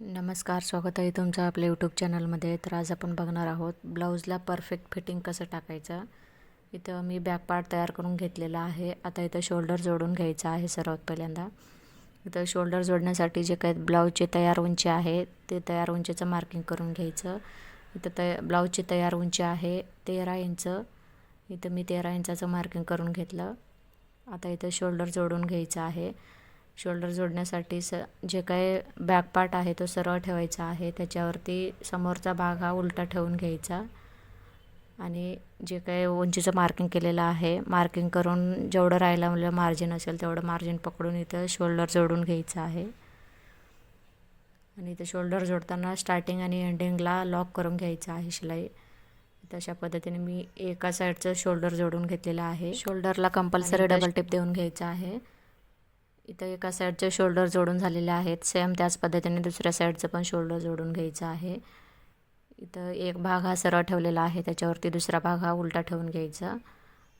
नमस्कार स्वागत आहे तुमचं आपल्या यूट्यूब चॅनलमध्ये तर आज आपण बघणार आहोत ब्लाऊजला परफेक्ट फिटिंग कसं टाकायचं. इथं मी बॅक पार्ट तयार करून घेतलेला आहे. आता इथं शोल्डर जोडून घ्यायचं आहे सर्वात पहिल्यांदा. इथं शोल्डर जोडण्यासाठी जे काही ब्लाऊजची तयार उंची आहे ते तयार उंचीचं मार्किंग करून घ्यायचं. इथं तया ब्लाऊजची तयार उंची आहे तेरा इंच. इथं मी तेरा इंचाचं मार्किंग करून घेतलं. आता इथं शोल्डर जोडून घ्यायचं आहे. शोल्डर जोडण्यासाठी स जे काय बॅक पार्ट आहे तो सरळ ठेवायचा आहे. त्याच्यावरती समोरचा भाग हा उलटा ठेवून घ्यायचा. आणि जे काय उंचीचं मार्किंग केलेलं आहे मार्किंग करून जेवढं राहिलं मार्जिन असेल तेवढं मार्जिन पकडून इथं शोल्डर जोडून घ्यायचं आहे. आणि इथं शोल्डर जोडताना स्टार्टिंग आणि एंडिंगला लॉक करून घ्यायचं आहे शिलाई. तशा पद्धतीने मी एका साईडचं शोल्डर जोडून घेतलेलं आहे. शोल्डरला कंपल्सरी डबल टिप देऊन घ्यायचं आहे. इथं एका साईडचे शोल्डर जोडून झालेले आहेत. सेम त्याच पद्धतीने दुसऱ्या साईडचं पण शोल्डर जोडून घ्यायचं आहे. इथं एक भाग हा सरळ ठेवलेला आहे. त्याच्यावरती दुसरा भाग हा उलटा ठेवून घ्यायचा.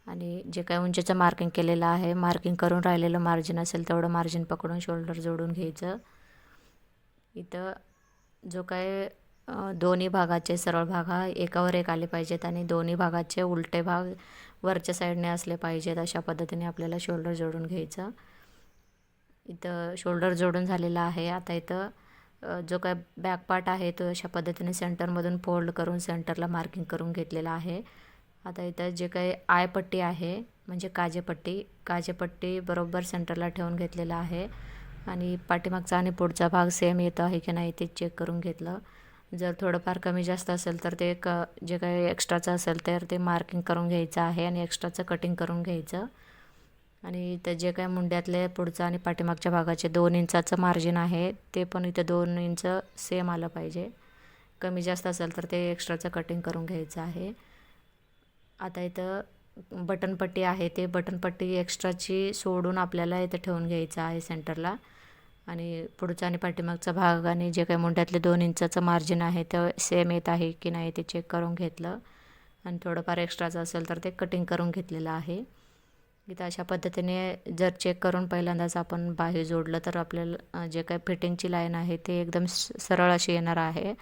आणि जे काही उंचीचं मार्किंग केलेलं आहे मार्किंग करून राहिलेलं मार्जिन असेल तेवढं मार्जिन पकडून शोल्डर जोडून घ्यायचं. इथं जो काय दोन्ही भागाचे सरळ भाग हा एकावर एक आले पाहिजेत आणि दोन्ही भागाचे उलटे भाग वरच्या साईडने असले पाहिजेत अशा पद्धतीने आपल्याला शोल्डर जोडून घ्यायचं. इथं शोल्डर जोडून झालेला आहे. आता इथं जो काय बॅक पार्ट आहे तो अशा पद्धतीने सेंटरमधून फोल्ड करून सेंटरला मार्किंग करून घेतलेला आहे. आता इथं जे काही आयपट्टी आहे म्हणजे काजेपट्टी काजेपट्टी बरोबर सेंटरला ठेवून घेतलेला आहे. आणि पाठीमागचा आणि पुढचा भाग सेम येतो आहे की नाही ते चेक करून घेतलं. जर थोडंफार कमी जास्त असेल तर ते क जे काही एक्स्ट्राचं असेल तर ते मार्किंग करून घ्यायचं आहे आणि एक्स्ट्राचं कटिंग करून घ्यायचं. आणि इथं जे काय मुंड्यातले पुढचं आणि पाठीमागच्या भागाचे दोन इंचाचं मार्जिन आहे ते पण इथं दोन इंच सेम आलं पाहिजे. कमी जास्त असेल तर ते एक्स्ट्राचं कटिंग करून घ्यायचं आहे. आता इथं बटनपट्टी आहे ते बटनपट्टी एक्स्ट्राची सोडून आपल्याला इथं ठेवून घ्यायचं आहे सेंटरला आणि पुढचा आणि पाठीमागचा भाग आणि जे काही मुंड्यातले दोन इंचाचं मार्जिन आहे ते सेम येत आहे की नाही ते चेक करून घेतलं. आणि थोडंफार एक्स्ट्राचं असेल तर ते कटिंग करून घेतलेलं आहे. इथं अशा पद्धतीने जर चेक करून पहिल्यांदाच आपण बाही जोडलं तर आपल्याला जे काही फिटिंगची लाईन आहे ते एकदम सरळ अशी येणार आहे.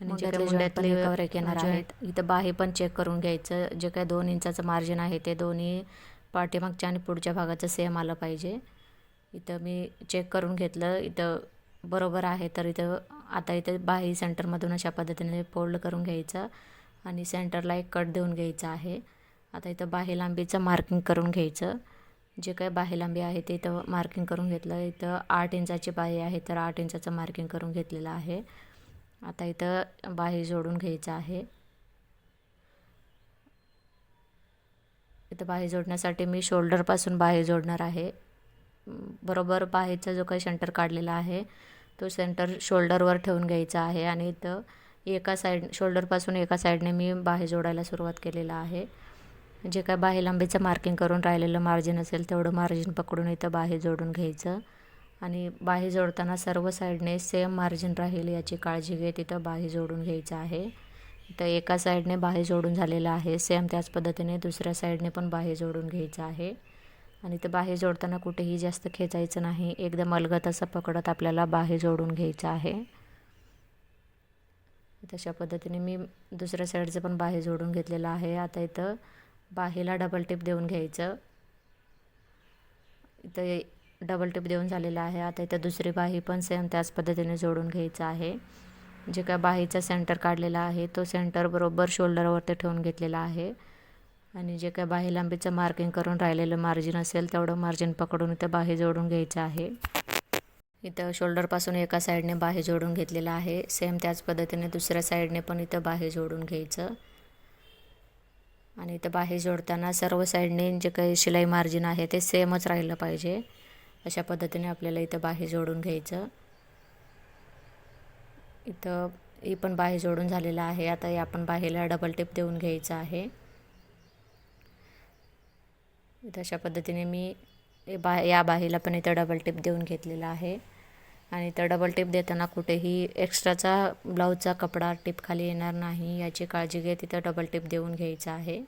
आणि जे काही मुंड्यातले येणार आहेत. इथं बाही पण चेक करून घ्यायचं. जे काही दोन इंचाचं मार्जिन आहे ते दोन्ही पाठीमागच्या आणि पुढच्या भागाचं सेम आलं पाहिजे. इथं मी चेक करून घेतलं. इथं बरोबर आहे तर इथं आता इथं बाही सेंटरमधून अशा पद्धतीने फोल्ड करून घ्यायचं आणि सेंटरला एक कट देऊन घ्यायचा आहे. आता इथं बाही लांबीचं मार्किंग करून घ्यायचं. जे काही बाही लांबी आहे ते इथं मार्किंग करून घेतलं. इथं आठ इंचाची बाही आहे तर आठ इंचाचं मार्किंग करून घेतलेलं आहे. आता इथं बाही जोडून घ्यायचं आहे. इथं बाही जोडण्यासाठी मी शोल्डरपासून बाही जोडणार आहे. बरोबर बाहेचा जो काही सेंटर काढलेला आहे तो सेंटर शोल्डरवर ठेवून घ्यायचा आहे. आणि इथं एका साईड शोल्डरपासून एका साईडने मी बाही जोडायला सुरुवात केलेला आहे. जे काय बाहे लांबीचं मार्किंग करून राहिलेलं मार्जिन असेल तेवढं मार्जिन पकडून इथं बाहे जोडून घ्यायचं. आणि बाही जोडताना सर्व साईडने सेम मार्जिन राहील याची काळजी घेत इथं बाही जोडून घ्यायचं आहे. इथं एका साईडने बाही जोडून झालेलं आहे सेम त्याच पद्धतीने दुसऱ्या साईडने पण बाही जोडून घ्यायचं आहे. आणि ते बाही जोडताना कुठेही जास्त खेचायचं नाही एकदम अलगत असं पकडत आपल्याला बाही जोडून घ्यायचं आहे. तशा पद्धतीने मी दुसऱ्या साईडचं पण बाही जोडून घेतलेलं आहे. आता इथं बाहीला डबल टिप देऊन घ्यायचं. इथं डबल टिप देऊन झालेलं आहे. आता इथं दुसरी बाही पण सेम त्याच पद्धतीने जोडून घ्यायचं आहे. जे काय बाहीचा सेंटर काढलेला आहे तो सेंटर बरोबर शोल्डरवरती ठेवून घेतलेला आहे. आणि जे काय बाही लांबीचं मार्किंग करून राहिलेलं मार्जिन असेल तेवढं मार्जिन पकडून इथं बाही जोडून घ्यायचं आहे. इथं शोल्डरपासून एका साईडने बाही जोडून घेतलेलं आहे. सेम त्याच पद्धतीने दुसऱ्या साईडने पण इथं बाही जोडून घ्यायचं. आणि इथं बाहे जोडताना सर्व साईडने जे काही शिलाई मार्जिन आहे ते सेमच राहिलं पाहिजे. अशा पद्धतीने आपल्याला इथं बाहे जोडून घ्यायचं. इथं ही पण बाहे जोडून झालेलं आहे. आता या आपण बाहेला डबल टिप देऊन घ्यायचं आहे. इथं अशा पद्धतीने मी बा या बाहेला पण इथं डबल टिप देऊन घेतलेला आहे. आणि त्या डबल टिप देताना कुठेही एक्स्ट्राचा ब्लाऊजचा कपडा टिप खाली येणार नाही. याची काळजी घेत इथं डबल टिप देऊन घ्यायचं आहे.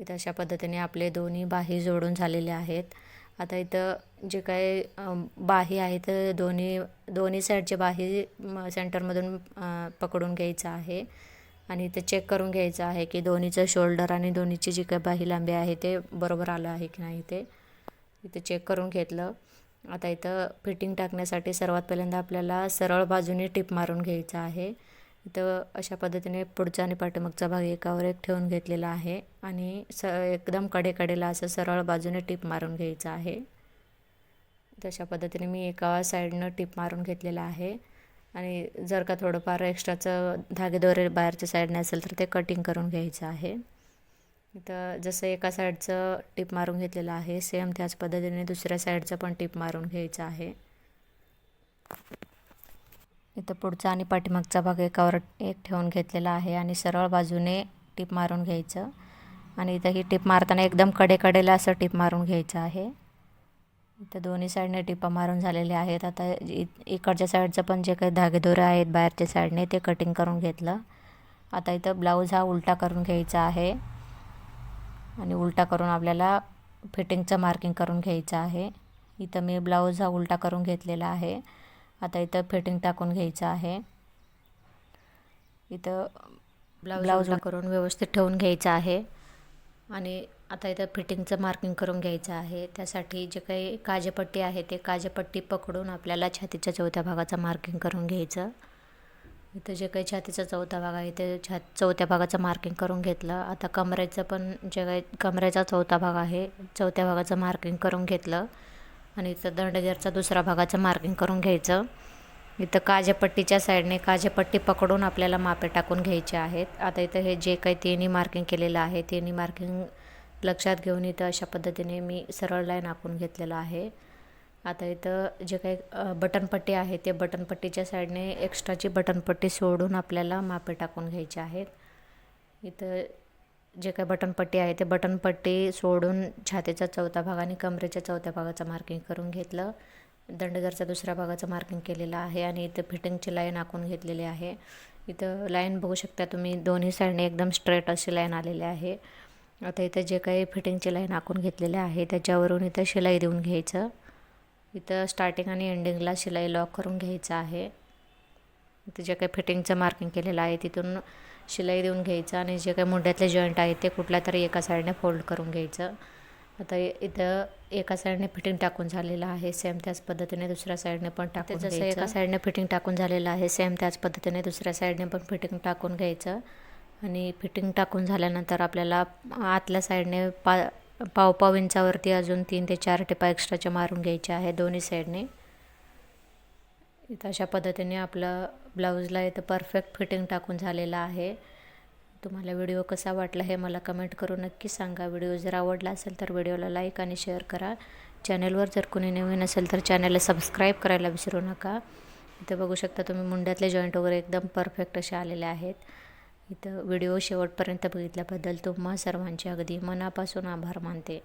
इथं अशा पद्धतीने आपले दोन्ही बाही जोडून झालेले आहेत. आता इथं जे काय बाही आहे तर दोन्ही दोन्ही साईडचे बाही म- सेंटरमधून पकडून घ्यायचं आहे. आणि इथं चेक करून घ्यायचं आहे की दोन्हीचं शोल्डर आणि दोन्हीची जी काही बाही लांबी आहे ते बरोबर आलं आहे की नाही ते इथं चेक करून घेतलं. आता इथं फिटिंग टाकण्यासाठी सर्वात पहिल्यांदा आपल्याला सरळ बाजूने टिप मारून घ्यायचं आहे. इथं अशा पद्धतीने पुढचा आणि पाठीमागचा भाग एकावर एक ठेवून घेतलेला आहे आणि स एकदम कडेकडेला असं सरळ बाजूने टिप मारून घ्यायचं आहे. तशा पद्धतीने मी एका साईडनं टिप मारून घेतलेलं आहे. आणि जर का थोडंफार एक्स्ट्राचं धागेदोरे बाहेरच्या साईडने असेल तर ते कटिंग करून घ्यायचं आहे. इथं जसं एका साईडचं टिप मारून घेतलेलं आहे सेम त्याच पद्धतीने दुसऱ्या साईडचं पण टिप मारून घ्यायचं आहे. इथं पुढचा आणि पाठीमागचा भाग एकावर एक ठेवून घेतलेला आहे आणि सरळ बाजूने टिप मारून घ्यायचं. आणि इथं ही टिप मारताना एकदम कडेकडेला असं टिप मारून घ्यायचं आहे. इथं दोन्ही साईडने टिपा मारून झालेले आहेत. आता इ इकडच्या साईडचं पण जे काही धागेदोरे आहेत बाहेरच्या साईडने ते कटिंग करून घेतलं. आता इथं ब्लाऊज हा उलटा करून घ्यायचा आहे. आणि उलटा करून आपल्याला फिटिंगचं मार्किंग करून घ्यायचं आहे. इथं मी ब्लाऊज हा उलटा करून घेतलेला आहे. आता इथं फिटिंग टाकून घ्यायचं आहे. इथं ब्लाऊज करून व्यवस्थित ठेवून घ्यायचं आहे. आणि आता इथं फिटिंगचं मार्किंग करून घ्यायचं आहे. त्यासाठी जे काही काजेपट्टी आहे ते काजेपट्टी पकडून आपल्याला छातीच्या चौथ्या भागाचं मार्किंग करून घ्यायचं. इथं जे काही छातीचा चौथा भाग आहे ते छात चौथ्या भागाचं मार्किंग करून घेतलं. आता कमरेचं पण जे काही कमरेचा चौथा भाग आहे चौथ्या भागाचं मार्किंग करून घेतलं. आणि इथं दंडगेरचा दुसरा भागाचं मार्किंग करून घ्यायचं. इथं काजेपट्टीच्या साईडने काजेपट्टी पकडून आपल्याला मापे टाकून घ्यायचे आहेत. आता इथं हे जे काही तिन्ही मार्किंग केलेलं आहे तिन्ही मार्किंग लक्षात घेऊन इथं अशा पद्धतीने मी सरळ लाईन आखून घेतलेलं आहे. आता इथं जे काही बटनपट्टी आहे ते बटनपट्टीच्या साईडने एक्स्ट्राची बटनपट्टी सोडून आपल्याला मापे टाकून घ्यायचे आहेत. इथं जे काही बटनपट्टी आहे ते बटनपट्टी सोडून छातीचा चौथा भाग आणि कमरेच्या चौथ्या भागाचं मार्किंग करून घेतलं. दंडगरचा दुसऱ्या भागाचं मार्किंग केलेलं आहे आणि इथं फिटिंगची लाईन आखून घेतलेली आहे. इथं लाईन बघू शकता तुम्ही दोन्ही साईडने एकदम स्ट्रेट अशी लाईन आलेली आहे. आता इथं जे काही फिटिंगची लाईन आखून घेतलेली आहे त्याच्यावरून इथं शिलाई देऊन घ्यायचं. इथं स्टार्टिंग आणि एंडिंगला शिलाई लॉक करून घ्यायचं आहे. इथं जे काही फिटिंगचं मार्किंग केलेलं आहे तिथून शिलाई देऊन घ्यायचं आणि जे काही मुंड्यातले जॉईंट आहेत ते कुठल्या तरी एका साईडने फोल्ड करून घ्यायचं. आता इथं एका साईडने फिटिंग टाकून झालेलं आहे सेम त्याच पद्धतीने दुसऱ्या साईडने पण टाकून जसं एका साईडने फिटिंग टाकून झालेलं आहे सेम त्याच पद्धतीने दुसऱ्या साईडने पण फिटिंग टाकून घ्यायचं. आणि फिटिंग टाकून झाल्यानंतर आपल्याला आतल्या साईडने पा पावपाव इंचावरती अजून तीन ते चार टिपा एक्स्ट्राच्या मारून घ्यायच्या आहे दोन्ही साईडने. इथं अशा पद्धतीने आपलं ब्लाऊजला इथं परफेक्ट फिटिंग टाकून झालेलं आहे. तुम्हाला व्हिडिओ कसा वाटला हे मला कमेंट करून नक्की सांगा. व्हिडिओ जर आवडला असेल तर व्हिडिओला लाईक आणि शेअर करा. चॅनलवर जर कोणी नवीन असेल तर चॅनलला सबस्क्राईब करायला विसरू नका. इथं बघू शकता तुम्ही मुंड्यातले जॉईंट वगैरे एकदम परफेक्ट असे आलेले आहेत. इथं व्हिडिओ शेवटपर्यंत बघितल्याबद्दल तुम्हा सर्वांचे अगदी मनापासून आभार मानते.